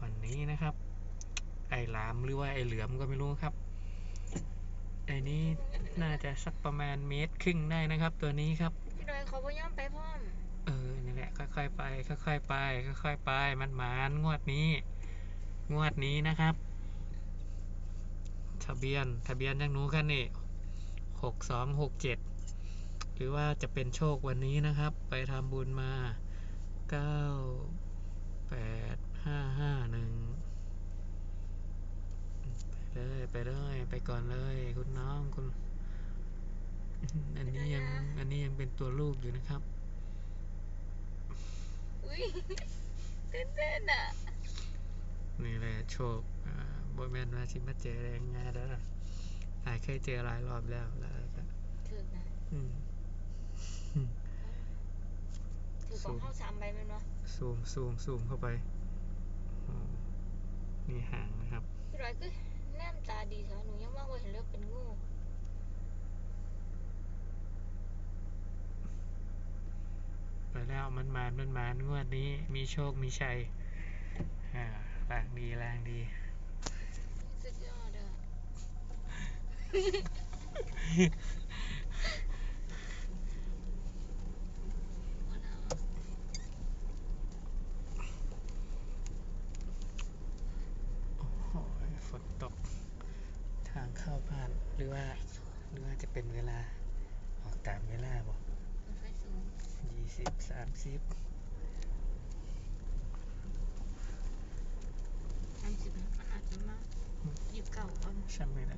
วันนี้นะครับ ไอ้หลามหรือว่าไอ้เหลือมก็ไม่รู้ครับ ไอ้นี้น่าจะสักประมาณเมตรครึ่งได้นะครับ ตัวนี้ครับพี่ดอยเขาบ่ย่อมไปพร้อมเออนี่แหละค่อยๆไปค่อยๆไปค่อยๆไปมันหมานงวดนี้ งวดนี้นะครับ ทะเบียนทะเบียนยังหนูกันนี่หกสองหกเจ็ดหรือว่าจะเป็นโชควันนี้นะครับ ไปทำบุญมาเก้า แปดห้าห้าหนึ่งไปเลย ไปเลย ไปก่อนเลย คุณน้องคุณ อันนี้ยัง อันนี้ยังเป็นตัวลูกอยู่นะครับ อุ้ยตื่นเต้นอะ นี่แหละโชคอ่าบแมนว่าชิมาเจอแรงงานแล้วอายเคยเจอหลายรอบแล้วแล้วก็ถือนะ อืม ถือของเข้าสามใบแมันวะซูม ซูม ซูมเข้าไปอ๋อนี่หางนะครับ พี่ดอยก็แนมตาดีเถอะหนูยังว่าว่าเห็นเลือกเป็นงูไปแล้วมันมานมันมานงวดนี้มีโชคมีชัย อ่าแรงดีแรงดี สุดยอดอะ โอ้โหฝนตก ทาง เข้าบ้านหรือว่าหรือว่าจะเป็นเวลา ออกตามเวลาบอกมันไฟสูงยี่สิบสามสิบสามสิบมันอาจจะมาหยิบเก่าก่อนช่างไม่ได้